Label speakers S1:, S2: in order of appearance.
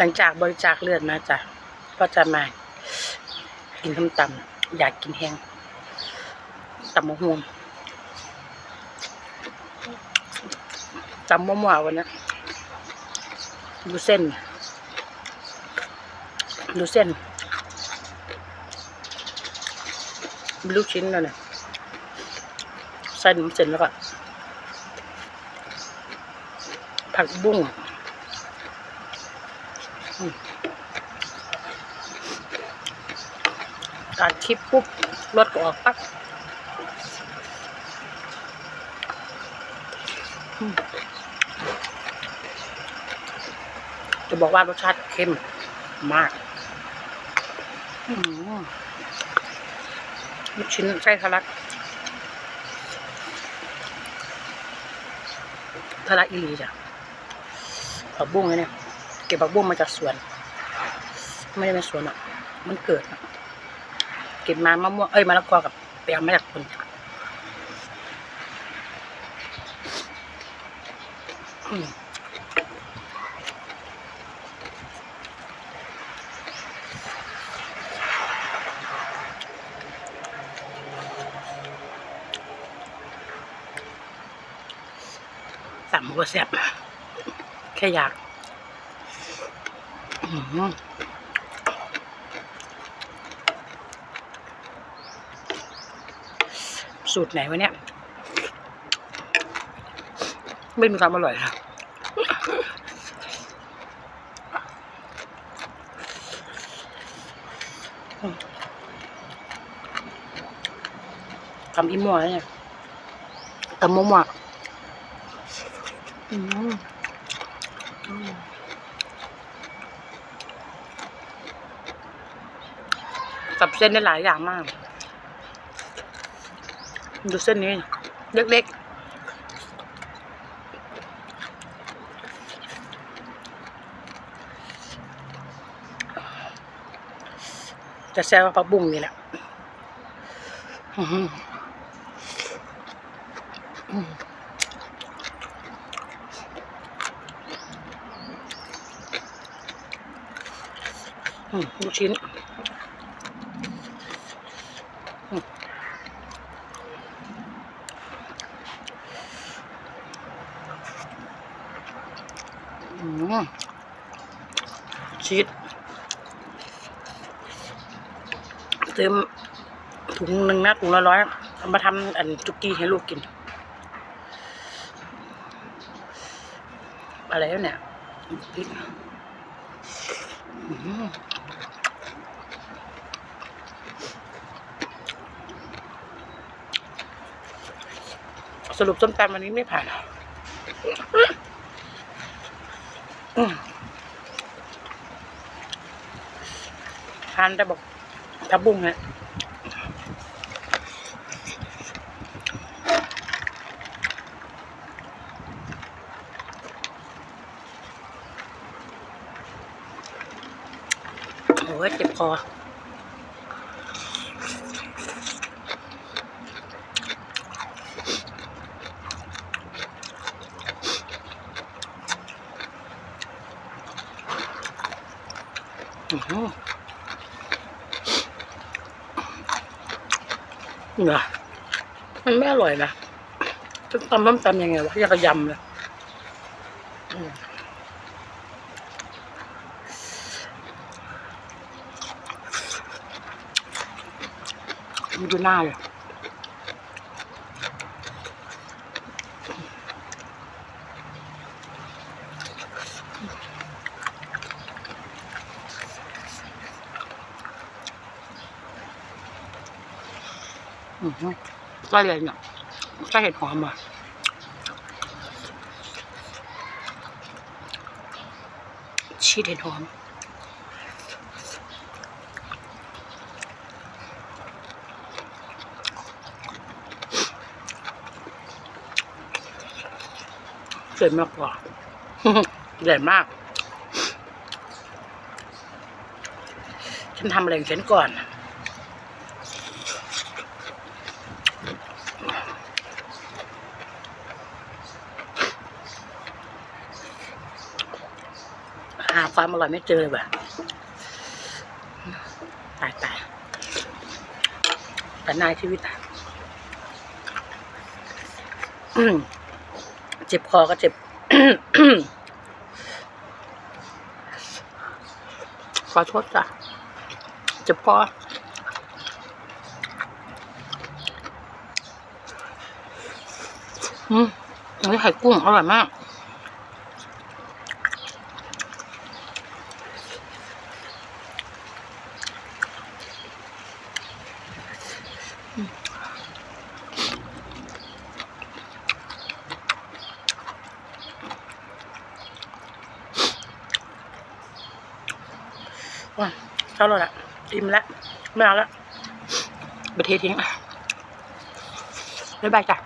S1: หลังจากบริจาคเลือดมาจ้ะก็จะมากินส้มตำอยากกินแห้งตำมะฮวงตำมั่วๆวันนี้ดูเส้น ดูเส้นลูกชิ้นแล้วเนี่ยใส่หนมเส้นแล้วก็ผักบุ้ง ตัดคลิปปุ๊บรถก็ออกปั๊บจะบอกว่ารสชาติเค็มมากลูกชิ้นไส้ทะลักทะลักอีลีจ้ะผักบุ้งไงเนี่ย เก็บผักบุ้งมาจากสวน ไม่ได้เป็นสวนอะ มันเกิดอะเก็บมามะม่วงเอ้ยมะละกอกับไปเอามาจากคนอืมต่ำก็แซ่บแค่อยาก สูตรไหนวะเนี่ย ไม่มีความอร่อยค่ะทำอีมัวแล้วเนี่ยตำมัวมัวอืมอืม สับเส้นได้หลายอย่างมาก ดูเส้นนี้ เล็กๆจะแซ่บกว่าผักบุ้งนี่แหละอื้อหืออืมอืมลูกชิ้นอืมอืม ชีสซื้อถุงหนึ่งนะถุงละร้อยเอามาทำอันจุกี้ให้ลูกกิน อะไรเนี่ยพริกอื้อหือ สรุปส้มตำวันนี้ไม่ผ่านทานแต่บอกทับบุ้งเนี่ยโอ้ยเจ็บคอ นะมันไม่อร่อยนะจะตำน้ำตำยังไงวะอยากจะยำเลยดูหน้าเลย ก็เลยเนี่ยใช่เห็ดหอมอะชีสเห็ดหอมเสวยมากกว่าใหญ่มาก ฉันทำอะไรของฉันก่อนาหาความอร่อยไม่เจอเลยว่ะตายตายแต่นายชีวิตอะเจ็บคอก็เจ็บขอโทษจ้ะเจ็บคออืมอันนี้ไข่กุ้งอร่อยมาก ว่ะเท่าไหร่ละอิ่มแล้วไม่เอาละไปเททิ้งบ๊ายบายจ้ะ